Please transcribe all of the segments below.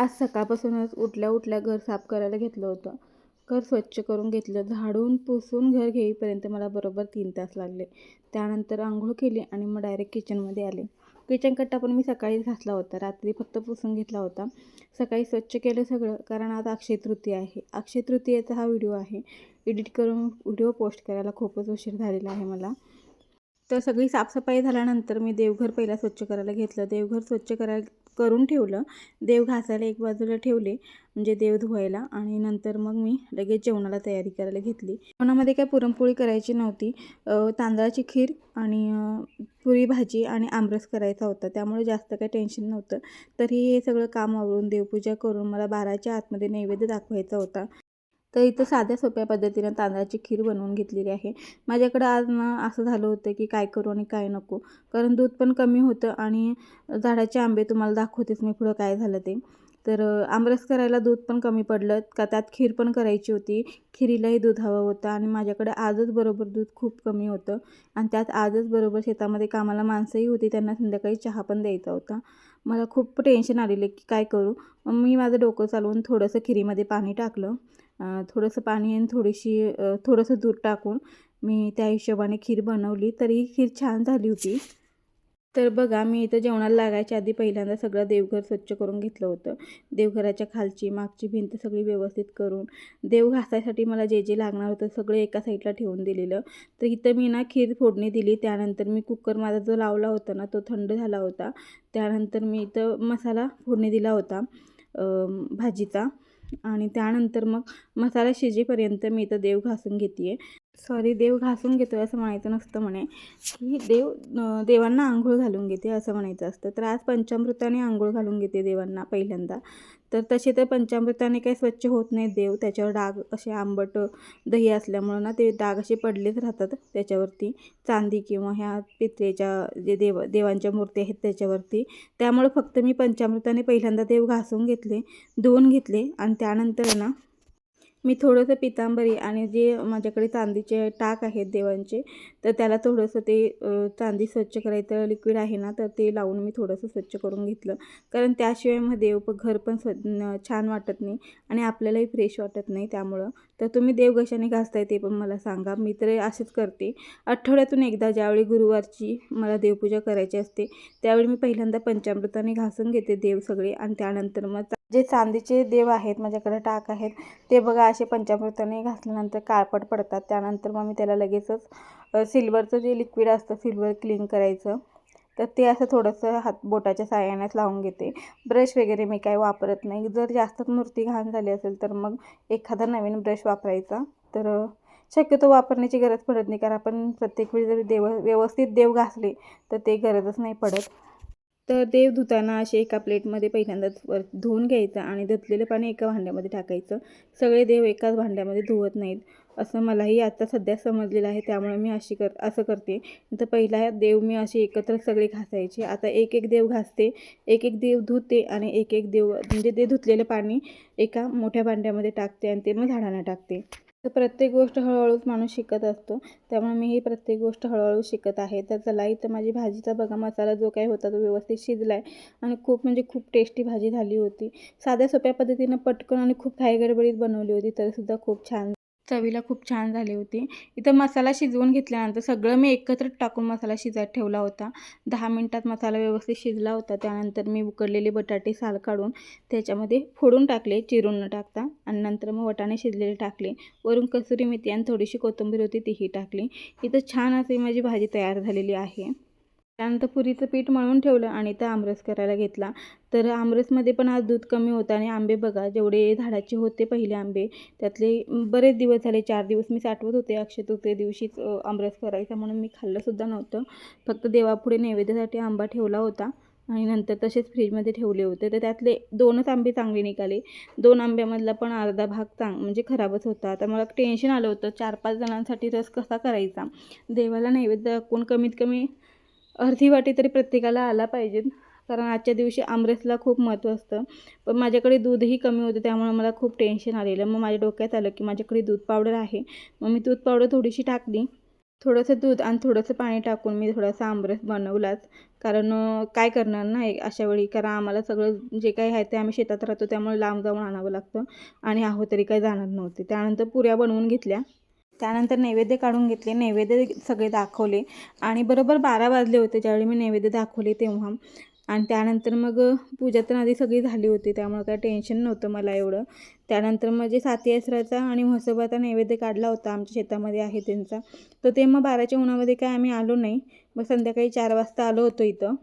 आज सकाळपासूनच उठल्या उठल्या घर साफ करायला घेतलं होतं. घर स्वच्छ करून घेतलं. झाडून पुसून घर घेईपर्यंत मला बरोबर तीन तास लागले. त्यानंतर आंघोळ केली आणि मग डायरेक्ट किचनमध्ये आले. किचन कट्टा पण मी सकाळी घासला होता. रात्री फक्त पुसून घेतला होता. सकाळी स्वच्छ केलं सगळं कारण आज अक्षय तृतीय आहे. अक्षय तृतीयेचा हा व्हिडिओ आहे. एडिट करून व्हिडिओ पोस्ट करायला खूपच उशीर झालेला आहे मला. तर सगळी साफसफाई झाल्यानंतर मी देवघर पहिला स्वच्छ करायला घेतलं. देवघर स्वच्छ करायला करून ठेवलं. देव घासायला एक बाजूला ठेवले म्हणजे देव धुवायला. आणि नंतर मग मी लगेच जेवणाला तयारी करायला घेतली. जेवणामध्ये काय पुरणपोळी करायची नव्हती. तांदळाची खीर आणि पुरी भाजी आणि आमरस करायचा होता. त्यामुळे जास्त काही टेन्शन नव्हतं. तरी हे सगळं काम आवरून देवपूजा करून मला बाराच्या आतमध्ये नैवेद्य दाखवायचा होता. तर इथं साध्या सोप्या पद्धतीनं तांदळाची खीर बनवून घेतलेली आहे. माझ्याकडं आज ना असं झालं होतं की काय करू आणि काय नको. कारण दूध पण कमी होतं आणि झाडाचे आंबे तुम्हाला दाखवतेच मी पुढं काय झालं ते. तर आमरस करायला दूध पण कमी पडलं का त्यात खीर पण करायची होती. खिरीलाही दूध हवं होतं आणि माझ्याकडे आजच बरोबर दूध खूप कमी होतं आणि त्यात आजच बरोबर शेतामध्ये कामाला माणसंही होती त्यांना संध्याकाळी चहा पण द्यायचा होता. मला खूप टेन्शन आलेलं की काय करू. मग मी माझं डोकं चालवून थोडंसं खिरीमध्ये पाणी टाकलं. थोडंसं पाणी आणि थोडीशी थोडंसं दूध टाकून मी त्या हिशोबाने खीर बनवली. तरी खीर छान झाली होती. तर बघा मी इथं जेवणाला लागायच्या आधी पहिल्यांदा सगळं देवघर स्वच्छ करून घेतलं होतं. देवघराच्या खालची मागची भिंत सगळी व्यवस्थित करून देव घासायसाठी मला जे जे लागणार होतं सगळं एका साईडला ठेवून दिलेलं. तर इथं मी ना खीर फोडणी दिली. त्यानंतर मी कुकर माझा जो लावला होता ना तो थंड झाला होता. त्यानंतर मी इथं मसाला फोडणी दिला होता भाजीचा. आणि त्यानंतर मग मसाला शिजेपर्यंत मी इथं देव घासून घेते आहे सॉरी देव घासून घेतो असं म्हणायचं नसतं म्हणे. की देव देवांना आंघोळ घालून घेते असं म्हणायचं असतं. तर आज पंचामृताने आंघोळ घालून घेते देवांना पहिल्यांदा. तर तसे तर पंचामृताने काही स्वच्छ होत नाही देव त्याच्यावर डाग असे आंबट दही असल्यामुळं ना ते डाग असे पडलेच राहतात त्याच्यावरती. चांदी किंवा ह्या पित्रेच्या जे देव देवांच्या मूर्ती आहेत त्याच्यावरती. त्यामुळं फक्त मी पंचामृताने पहिल्यांदा देव घासून घेतले धुवून घेतले आणि त्यानंतर ना मी थोडंसं पितांबरी आणि जे माझ्याकडे चांदीचे टाक आहेत देवांचे तर त्याला थोडंसं ते चांदी स्वच्छ करायचं लिक्विड आहे ना तर ते लावून मी थोडंसं स्वच्छ करून घेतलं. कारण त्याशिवाय मग देव घर पण स्व छान वाटत नाही आणि आपल्यालाही फ्रेश वाटत नाही त्यामुळं. तर तुम्ही देव कशाने घासताय ते पण मला सांगा. मी तर असेच करते. आठवड्यातून एकदा ज्यावेळी गुरुवारची मला देवपूजा करायची असते त्यावेळी मी पहिल्यांदा पंचामृताने घासून घेते देव सगळे आणि त्यानंतर मग जे चांदीचे देव आहेत माझ्याकडे टाक आहेत ते बघा असे पंचामृताने घासल्यानंतर काळपट पडतात. त्यानंतर मग मी त्याला लगेचच सिल्वरचं जे लिक्विड असतं सिल्वर क्लीन करायचं तर ते असं थोडंसं हात बोटाच्या सहाय्यानेच लावून घेते. ब्रश वगैरे मी काही वापरत नाही. जर जास्त मूर्ती घाण झाली असेल तर मग एखादा नवीन ब्रश वापरायचा. तर शक्यतो वापरण्याची गरज पडत नाही कारण आपण प्रत्येक वेळी जर देव व्यवस्थित देव घासले तर ते गरजच नाही पडत. तर देव धुताना असे एका प्लेटमध्ये पहिल्यांदा वर धुवून घ्यायचं आणि धुतलेलं पाणी एका भांड्यामध्ये टाकायचं. सगळे देव एकाच भांड्यामध्ये धुवत नाहीत असं मलाही आता सध्या समजलेलं आहे. त्यामुळे मी अशी कर असं करते. तर पहिला देव मी असे एकत्र सगळे घासायचे. आता एक एक देव घासते एक एक देव धुते आणि एक एक देव म्हणजे ते धुतलेलं पाणी एका मोठ्या भांड्यामध्ये टाकते आणि ते मग झाडांना टाकते. तर प्रत्येक गोष्ट हळूहळूच माणूस शिकत असतो. त्यामुळे मी ही प्रत्येक गोष्ट हळूहळू शिकत आहे. तर चला इथं माझी भाजीचा बघा मसाला जो काही होता तो व्यवस्थित शिजला आहे आणि खूप म्हणजे खूप टेस्टी भाजी झाली होती. साध्या सोप्या पद्धतीनं पटकन आणि खूप घाईगडबडीत बनवली होती तरीसुद्धा खूप छान चवीला खूप छान झाली होती. इथं मसाला शिजवून घेतल्यानंतर सगळं मी एकत्र टाकून मसाला शिजायत ठेवला होता. दहा मिनटात मसाला व्यवस्थित शिजला होता. त्यानंतर मी उकडलेले बटाटे साल काढून त्याच्यामध्ये फोडून टाकले चिरून न टाकता. आणि नंतर मग वटाणे शिजलेले टाकले. वरून कसुरी मेथी आणि थोडीशी कोथिंबीर होती तीही टाकली. इथं छान अशी माझी भाजी तयार झालेली आहे. त्यानंतर पुरीचं पीठ मळून ठेवलं आणि तर आमरस करायला घेतला. तर आमरसमध्ये पण आज दूध कमी होतं आणि आंबे बघा जेवढे झाडाचे होते पहिले आंबे त्यातले बरेच दिवस झाले. चार दिवस मी साठवत होते अक्षय तृतीय दिवशीच आमरस करायचा म्हणून मी खाल्लंसुद्धा नव्हतं. फक्त देवापुढे नैवेद्यासाठी आंबा ठेवला होता आणि नंतर तसेच फ्रीजमध्ये ठेवले होते. तर त्यातले दोनच आंबे चांगले निघाले. दोन आंब्यामधला पण अर्धा भाग चांग म्हणजे खराबच होता. तर मला टेन्शन आलं होतं चार पाच जणांसाठी रस कसा करायचा? देवाला नैवेद्य दाखवून कमीत कमी अर्धी वाटी तरी प्रत्येकाला आला पाहिजेत. कारण आजच्या दिवशी आमरसला खूप महत्त्व असतं. पण माझ्याकडे दूधही कमी होतं त्यामुळे मला खूप टेन्शन आलेलं. मग माझ्या डोक्यात आलं की माझ्याकडे दूध पावडर आहे. मग मी दूध पावडर थोडीशी टाकली. थोडंसं दूध आणि थोडंसं पाणी टाकून मी थोडासा आमरस बनवलाच. कारण काय करणार ना अशा वेळी? कारण आम्हाला सगळं जे काही आहे ते आम्ही शेतात राहतो त्यामुळे लांब जाऊन आणावं लागतं. आणि आहो तरी काही जाणार नव्हते. त्यानंतर पुऱ्या बनवून घेतल्या. त्यानंतर नैवेद्य काढून घेतले नैवेद्य सगळे दाखवले आणि बरोबर बारा वाजले होते ज्यावेळी मी नैवेद्य दाखवले तेव्हा. आणि त्यानंतर मग पूजा तर आधी सगळी झाली होती त्यामुळे काय टेन्शन नव्हतं मला एवढं. त्यानंतर मग जे साती आसराचा आणि म्हसोबाचा नैवेद्य काढला होता आमच्या शेतामध्ये आहे त्यांचा तर ते मग बाराच्या उन्हामध्ये काय आम्ही आलो नाही. मग संध्याकाळी चार वाजता आलो होतो इथं.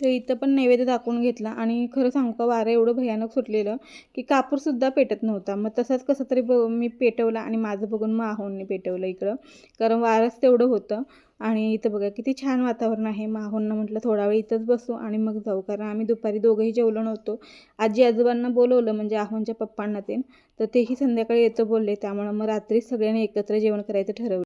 तर इथं पण नैवेद्य दाखवून घेतला. आणि खरं सांगू का वारं एवढं भयानक सुटलेलं की कापूरसुद्धा पेटत नव्हता. मग तसंच कसं तरी ब मी पेटवला आणि माझं बघून मग आहोंनी पेटवलं इकडं. कारण वारंच तेवढं होतं. आणि इथं बघा किती छान वातावरण आहे. माहोंना म्हटलं थोडा वेळ इथंच बसू आणि मग जाऊ. कारण आम्ही दुपारी दोघंही जेवलो नव्हतो. आजी आजोबांना बोलवलं म्हणजे आहोंच्या पप्पांना ते तर तेही संध्याकाळी येतं बोलले. त्यामुळं मग रात्रीच सगळ्यांनी एकत्र जेवण करायचं ठरवलं.